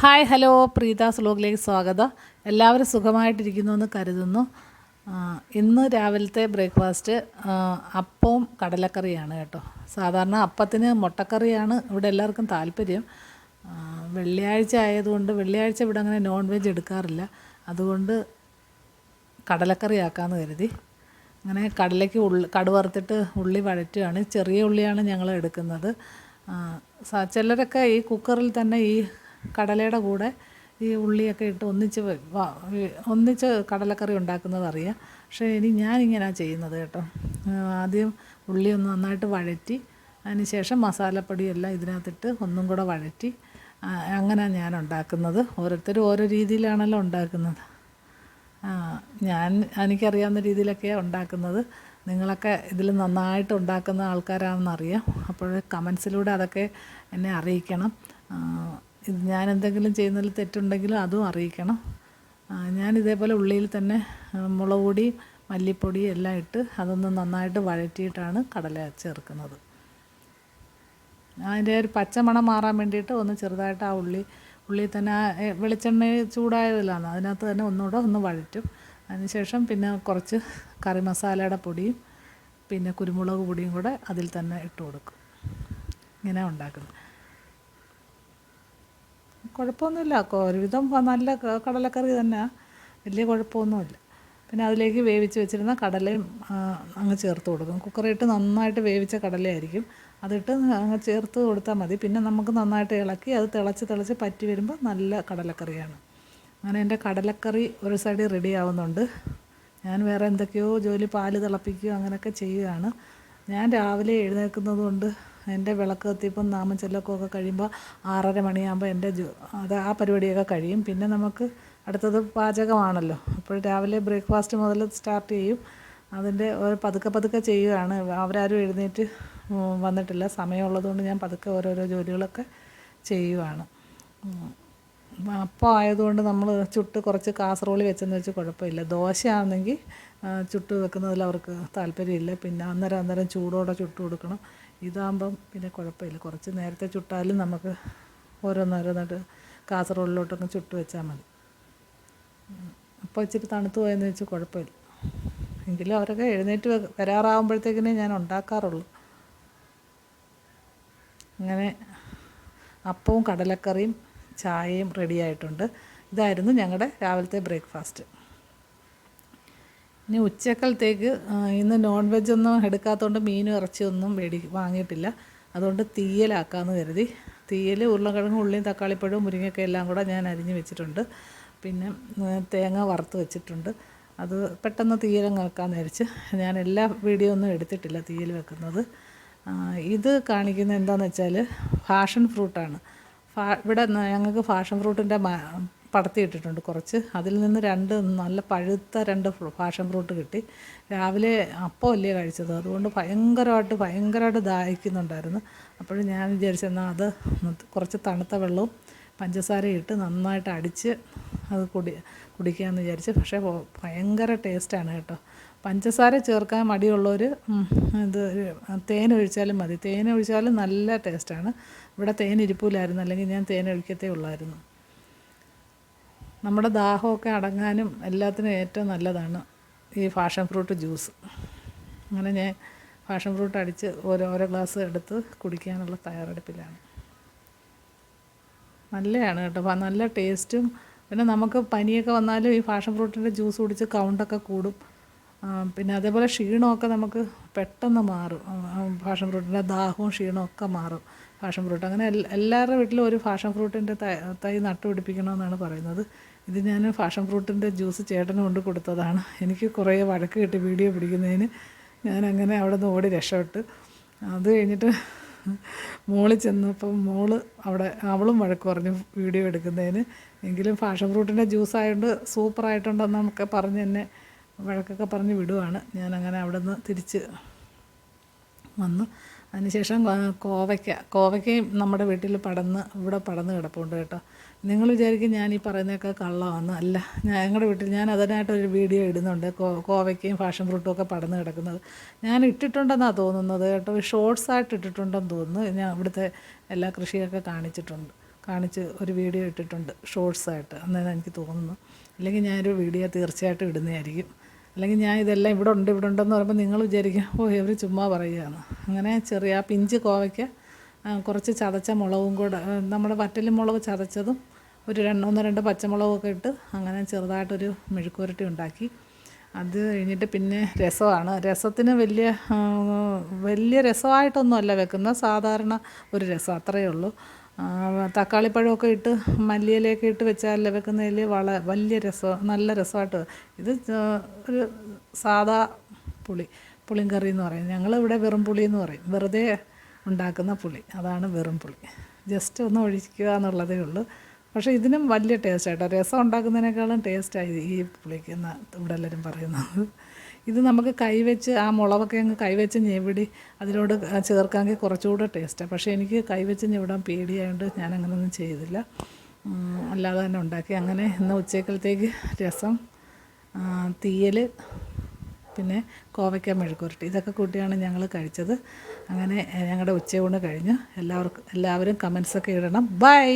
Hi hello. Preetha സ്ലോഗിലേക്ക് സ്വാഗതം. എല്ലാവരും സുഖമായിട്ടിരിക്കുന്നു എന്ന് കരുതുന്നു ഇന്ന് രാവിലത്തെ ബ്രേക്ക്ഫാസ്റ്റ് അപ്പവും കടലക്കറിയാണ് കേട്ടോ. സാധാരണ അപ്പത്തിന് മുട്ടക്കറിയാണ് ഇവിടെ എല്ലാവർക്കും താല്പര്യം. വെള്ളിയാഴ്ച ആയതുകൊണ്ട് വെള്ളിയാഴ്ച ഇവിടെ അങ്ങനെ നോൺ വെജ് എടുക്കാറില്ല. അതുകൊണ്ട് കടലക്കറി ആക്കാമെന്ന് കരുതി. അങ്ങനെ കടലയ്ക്ക് ഉള്ളി കടുവറുത്തിട്ട് ഉള്ളി വഴറ്റുകയാണ്. ചെറിയ ഉള്ളിയാണ് ഞങ്ങൾ എടുക്കുന്നത്. ചിലരൊക്കെ ഈ കുക്കറിൽ തന്നെ ഈ കടലയുടെ കൂടെ ഈ ഉള്ളിയൊക്കെ ഇട്ട് ഒന്നിച്ച് ഒന്നിച്ച് കടലക്കറി ഉണ്ടാക്കുന്നത് അറിയാം. പക്ഷേ ഇനി ഞാനിങ്ങനെയാണ് ചെയ്യുന്നത് കേട്ടോ. ആദ്യം ഉള്ളി ഒന്ന് നന്നായിട്ട് വഴറ്റി അതിന് ശേഷം മസാലപ്പൊടിയെല്ലാം ഇതിനകത്തിട്ട് ഒന്നും കൂടെ വഴറ്റി അങ്ങനെ ഞാൻ ഉണ്ടാക്കുന്നത്. ഓരോരുത്തരും ഓരോ രീതിയിലാണല്ലോ ഉണ്ടാക്കുന്നത്. ഞാൻ എനിക്കറിയാവുന്ന രീതിയിലൊക്കെയാണ് ഉണ്ടാക്കുന്നത്. നിങ്ങളൊക്കെ ഇതിൽ നന്നായിട്ട് ഉണ്ടാക്കുന്ന ആൾക്കാരാണെന്നറിയാം. അപ്പോൾ കമൻസിലൂടെ അതൊക്കെ എന്നെ അറിയിക്കണം. ഞാൻ എന്തെങ്കിലും ചെയ്യുന്നതിൽ തെറ്റുണ്ടെങ്കിലും അതും അറിയിക്കണം. ഞാൻ ഇതേപോലെ ഉള്ളിയിൽ തന്നെ മുളക് പൊടി മല്ലിപ്പൊടി എല്ലാം ഇട്ട് അതൊന്ന് നന്നായിട്ട് വഴറ്റിയിട്ടാണ് കടല ചേർക്കുന്നത്. അതിന്റെ ഒരു പച്ചമണം മാറാൻ വേണ്ടിയിട്ട് ഒന്ന് ചെറുതായിട്ട് ആ ഉള്ളി ഉള്ളി തന്നെ വെളിച്ചെണ്ണ ചൂടായതിലാണ്. അതിനകത്ത് തന്നെ ഒന്നുകൂടെ ഒന്ന് വഴറ്റും. അതിനുശേഷം പിന്നെ കുറച്ച് കറി മസാലയുടെ പൊടിയും പിന്നെ കുരുമുളക് പൊടിയും കൂടെ അതിൽ തന്നെ ഇട്ട് കൊടുക്കും. ഇങ്ങനെ ഉണ്ടാക്കുന്നത് കുഴപ്പമൊന്നുമില്ല. ഒരുവിധം നല്ല കടലക്കറി തന്നെ. വലിയ കുഴപ്പമൊന്നുമില്ല. പിന്നെ അതിലേക്ക് വേവിച്ച് വെച്ചിരുന്ന കടലയും അങ്ങ് ചേർത്ത് കൊടുക്കും. കുക്കറിട്ട് നന്നായിട്ട് വേവിച്ച കടലയായിരിക്കും. അതിട്ട് അങ്ങ് ചേർത്ത് കൊടുത്താൽ മതി. പിന്നെ നമുക്ക് നന്നായിട്ട് ഇളക്കി അത് തിളച്ച് തിളച്ച് പറ്റി വരുമ്പോൾ നല്ല കടലക്കറിയാണ്. അങ്ങനെ എന്റെ കടലക്കറി ഒരു സൈഡ് റെഡി ആവുന്നുണ്ട്. ഞാൻ വേറെ എന്തൊക്കെയോ ജോലി പാൽ തിളപ്പിക്കുകയോ അങ്ങനെയൊക്കെ ചെയ്യുകയാണ്. ഞാൻ രാവിലെ എഴുന്നേൽക്കുന്നത് കൊണ്ട് എന്റെ വിളക്ക് കത്തിപ്പം നാമം ഒക്കെ കഴിയുമ്പോൾ ആറര മണിയാകുമ്പോൾ എന്റെ അത് ആ പരിപാടിയൊക്കെ കഴിയും. പിന്നെ നമുക്ക് അടുത്തത് പാചകമാണല്ലോ. അപ്പോൾ രാവിലെ ബ്രേക്ക്ഫാസ്റ്റ് മുതൽ സ്റ്റാർട്ട് ചെയ്യും. അതിന്റെ ഒരു പതുക്കെ പതുക്കെ ചെയ്യുകയാണ്. അവരാരും എഴുന്നേറ്റ് വന്നിട്ടില്ല. സമയമുള്ളതുകൊണ്ട് ഞാൻ പതുക്കെ ഓരോരോ ജോലികളൊക്കെ ചെയ്യുവാണ്. അപ്പം ആയതുകൊണ്ട് നമ്മൾ ചുട്ട് കുറച്ച് കാസറോളി വെച്ചെന്ന് വെച്ച് കുഴപ്പമില്ല. ദോശയാണെങ്കിൽ ചുട്ട് വെക്കുന്നതിൽ അവർക്ക് താല്പര്യമില്ല. പിന്നെ അന്നേരം അന്നേരം ചൂടോടെ ചുട്ട് കൊടുക്കണം. ഇതാകുമ്പം പിന്നെ കുഴപ്പമില്ല. കുറച്ച് നേരത്തെ ചുട്ടാലും നമുക്ക് ഓരോന്നോരോന്നായിട്ട് കാസറോളിലോട്ടൊക്കെ ചുട്ട് വെച്ചാൽ മതി. അപ്പോൾ ഇച്ചിരി തണുത്ത് പോയെന്ന് വെച്ച് കുഴപ്പമില്ല. എങ്കിലും അവരൊക്കെ എഴുന്നേറ്റ് വരാറാകുമ്പോഴത്തേക്കിനെ ഞാൻ ഉണ്ടാക്കാറുള്ളൂ. അങ്ങനെ അപ്പവും കടലക്കറിയും ചായയും റെഡിയായിട്ടുണ്ട് ഇതായിരുന്നു ഞങ്ങളുടെ രാവിലത്തെ ബ്രേക്ക്ഫാസ്റ്റ് ഇനി ഉച്ചക്കലത്തേക്ക് ഇന്ന് നോൺ വെജ് ഒന്നും എടുക്കാത്തതുകൊണ്ട് മീനും ഇറച്ചിയൊന്നും മേടി വാങ്ങിയിട്ടില്ല. അതുകൊണ്ട് തീയലാക്കാമെന്ന് കരുതി. തീയൽ ഉരുളക്കിഴങ്ങും ഉള്ളിയും തക്കാളിപ്പഴവും മുരിങ്ങയ്ക്ക എല്ലാം കൂടെ ഞാൻ അരിഞ്ഞ് വെച്ചിട്ടുണ്ട്. പിന്നെ തേങ്ങ വറുത്ത് വെച്ചിട്ടുണ്ട്. അത് പെട്ടെന്ന് തീയലങ്ങ് വെക്കാമെന്ന് വിചാരിച്ച് ഞാൻ എല്ലാ വീഡിയോ ഒന്നും എടുത്തിട്ടില്ല തീയൽ വെക്കുന്നത്. ഇത് കാണിക്കുന്നത് എന്താണെന്ന് വെച്ചാൽ ഫാഷൻ ഫ്രൂട്ടാണ്. ഫാ ഇവിടെ ഞങ്ങൾക്ക് ഫാഷൻ ഫ്രൂട്ടിന്റെ പടത്തി ഇട്ടിട്ടുണ്ട് കുറച്ച്. അതിൽ നിന്ന് രണ്ട് നല്ല പഴുത്ത രണ്ട് പാഷൻ ഫ്രൂട്ട് കിട്ടി. രാവിലെ അപ്പോൾ അല്ലേ കഴിച്ചത്. അതുകൊണ്ട് ഭയങ്കരമായിട്ട് ഭയങ്കരമായിട്ട് ദാഹിക്കുന്നുണ്ടായിരുന്നു. അപ്പോഴും ഞാൻ വിചാരിച്ചെന്നാൽ അത് കുറച്ച് തണുത്ത വെള്ളവും പഞ്ചസാരയും ഇട്ട് നന്നായിട്ട് അടിച്ച് അത് കുടി കുടിക്കാമെന്ന് വിചാരിച്ച്. പക്ഷേ ഭയങ്കര ടേസ്റ്റാണ് കേട്ടോ. പഞ്ചസാര ചേർക്കാൻ മടിയുള്ളവർ ഇത് തേൻ ഒഴിച്ചാലും മതി. തേൻ ഒഴിച്ചാലും നല്ല ടേസ്റ്റാണ്. ഇവിടെ തേൻ ഇരിപ്പില്ലായിരുന്നു. അല്ലെങ്കിൽ ഞാൻ തേൻ ഒഴിക്കത്തേ ഉള്ളായിരുന്നു. നമ്മുടെ ദാഹമൊക്കെ അടങ്ങാനും എല്ലാത്തിനും ഏറ്റവും നല്ലതാണ് ഈ ഫാഷൻ ഫ്രൂട്ട് ജ്യൂസ്. അങ്ങനെ ഞാൻ ഫാഷൻ ഫ്രൂട്ട് അടിച്ച് ഓരോ ഓരോ ഗ്ലാസ് എടുത്ത് കുടിക്കാനുള്ള തയ്യാറെടുപ്പിലാണ്. നല്ലതാണ് കേട്ടോ. നല്ല ടേസ്റ്റും പിന്നെ നമുക്ക് പനിയൊക്കെ വന്നാലും ഈ ഫാഷൻ ഫ്രൂട്ടിന്റെ ജ്യൂസ് കുടിച്ച് കൗണ്ടൊക്കെ കൂടും. പിന്നെ അതേപോലെ ക്ഷീണമൊക്കെ നമുക്ക് പെട്ടെന്ന് മാറും. ഫാഷൻ ഫ്രൂട്ടിന്റെ ദാഹവും ക്ഷീണവും ഒക്കെ മാറും. Passion fruit. അങ്ങനെ എല്ലാവരുടെ വീട്ടിലും ഒരു ഫാഷൻ ഫ്രൂട്ടിന്റെ തൈ നട്ടുപിടിപ്പിക്കണമെന്നാണ് പറയുന്നത്. ഇത് ഞാൻ ഫാഷൻ ഫ്രൂട്ടിന്റെ ജ്യൂസ് ചേട്ടന് കൊണ്ട് കൊടുത്തതാണ്. എനിക്ക് കുറേ വഴക്ക് കിട്ടി വീഡിയോ പിടിക്കുന്നതിന്. ഞാൻ അങ്ങനെ അവിടെ നിന്ന് ഓടി രക്ഷപ്പെട്ട്. അത് കഴിഞ്ഞിട്ട് മോളിൽ ചെന്നപ്പം മോൾ അവിടെ അവളും വഴക്ക് പറഞ്ഞു വീഡിയോ എടുക്കുന്നതിന്. എങ്കിലും ഫാഷൻ ഫ്രൂട്ടിന്റെ ജ്യൂസ് ആയതുകൊണ്ട് നമുക്ക് പറഞ്ഞ് എന്നെ വഴക്കൊക്കെ പറഞ്ഞ് വിടുവാണ്. ഞാനങ്ങനെ അവിടെ നിന്ന് തിരിച്ച് വന്നു. അതിനുശേഷം കോവയ്ക്ക കോവയ്ക്കയും നമ്മുടെ വീട്ടിൽ പടന്ന് ഇവിടെ പടന്ന് കിടപ്പുണ്ട് കേട്ടോ. നിങ്ങൾ വിചാരിക്കും ഞാൻ ഈ പറയുന്നതൊക്കെ കള്ളമാണ് അല്ല ഞങ്ങളുടെ വീട്ടിൽ ഞാൻ അതിനായിട്ടൊരു വീഡിയോ ഇടുന്നുണ്ട്. കോ കോവയ്ക്കയും ഫാഷൻ ഫ്രൂട്ടും ഒക്കെ പടന്ന് കിടക്കുന്നത്. ഞാൻ ഇട്ടിട്ടുണ്ടെന്നാണ് തോന്നുന്നത് കേട്ടോ. ഷോർട്സ് ആയിട്ട് ഇട്ടിട്ടുണ്ടെന്ന് തോന്നുന്നു. ഞാൻ ഇവിടുത്തെ എല്ലാ കൃഷിയൊക്കെ കാണിച്ചിട്ടുണ്ട്. കാണിച്ച് ഒരു വീഡിയോ ഇട്ടിട്ടുണ്ട് ഷോർട്സായിട്ട് അന്നേരം എനിക്ക് തോന്നുന്നു. അല്ലെങ്കിൽ ഞാനൊരു വീഡിയോ തീർച്ചയായിട്ടും ഇടുന്നതായിരിക്കും. അല്ലെങ്കിൽ ഞാൻ ഇതെല്ലാം ഇവിടെ ഉണ്ട് ഇവിടെ ഉണ്ടെന്ന് പറയുമ്പോൾ നിങ്ങൾ വിചാരിക്കും ഓ ഇവർ ചുമ്മാ പറയുകയാണ്. അങ്ങനെ ചെറിയ ആ പിഞ്ച് കോവയ്ക്ക് കുറച്ച് ചതച്ച മുളകും കൂടെ നമ്മുടെ വറ്റലും മുളക് ചതച്ചതും ഒരു രണ്ടൊന്ന് രണ്ട് പച്ചമുളകൊക്കെ ഇട്ട് അങ്ങനെ ചെറുതായിട്ടൊരു മെഴുക്കുരട്ടി ഉണ്ടാക്കി. അത് കഴിഞ്ഞിട്ട് പിന്നെ രസമാണ്. രസത്തിന് വലിയ വലിയ രസമായിട്ടൊന്നുമല്ല വെക്കുന്നത്. സാധാരണ ഒരു രസം അത്രയേ ഉള്ളൂ. തക്കാളിപ്പഴമൊക്കെ ഇട്ട് മല്ലിയിലേക്ക് ഇട്ട് വെച്ചാൽ വെക്കുന്നതിൽ വള വലിയ രസം നല്ല രസമായിട്ട് ഇത് ഒരു സാധാ പുളി പുളിങ്കറി എന്ന് പറയും. ഞങ്ങളിവിടെ വെറും പുളി എന്ന് പറയും. വെറുതെ ഉണ്ടാക്കുന്ന പുളി. അതാണ് വെറും പുളി. ജസ്റ്റ് ഒന്ന് ഒഴിക്കുക എന്നുള്ളതേ ഉള്ളൂ. പക്ഷേ ഇതിനും വലിയ ടേസ്റ്റ് ആയിട്ടോ. രസം ഉണ്ടാക്കുന്നതിനേക്കാളും ടേസ്റ്റായി ഈ പുളിക്കുന്ന ഇവിടെ എല്ലാവരും പറയുന്നത്. ഇത് നമുക്ക് കൈവച്ച് ആ മുളകൊക്കെ അങ്ങ് കൈവച്ച് ഞെവിടി അതിനോട് ചേർക്കാമെങ്കിൽ കുറച്ചുകൂടെ ടേസ്റ്റാണ് പക്ഷേ എനിക്ക് കൈവച്ച് ഞെവിടാൻ പേടിയായതുകൊണ്ട് ഞാൻ അങ്ങനെയൊന്നും ചെയ്തില്ല അല്ലാതെ തന്നെ ഉണ്ടാക്കി. അങ്ങനെ ഇന്ന് ഉച്ചക്കലത്തേക്ക് രസം തീയൽ പിന്നെ കോവയ്ക്ക മെഴുക്കുരട്ടി ഇതൊക്കെ കൂട്ടിയാണ് ഞങ്ങൾ കഴിച്ചത്. അങ്ങനെ ഞങ്ങളുടെ ഉച്ചയൂണ് കഴിഞ്ഞ്. എല്ലാവർക്കും എല്ലാവരും കമൻസൊക്കെ ഇടണം. ബൈ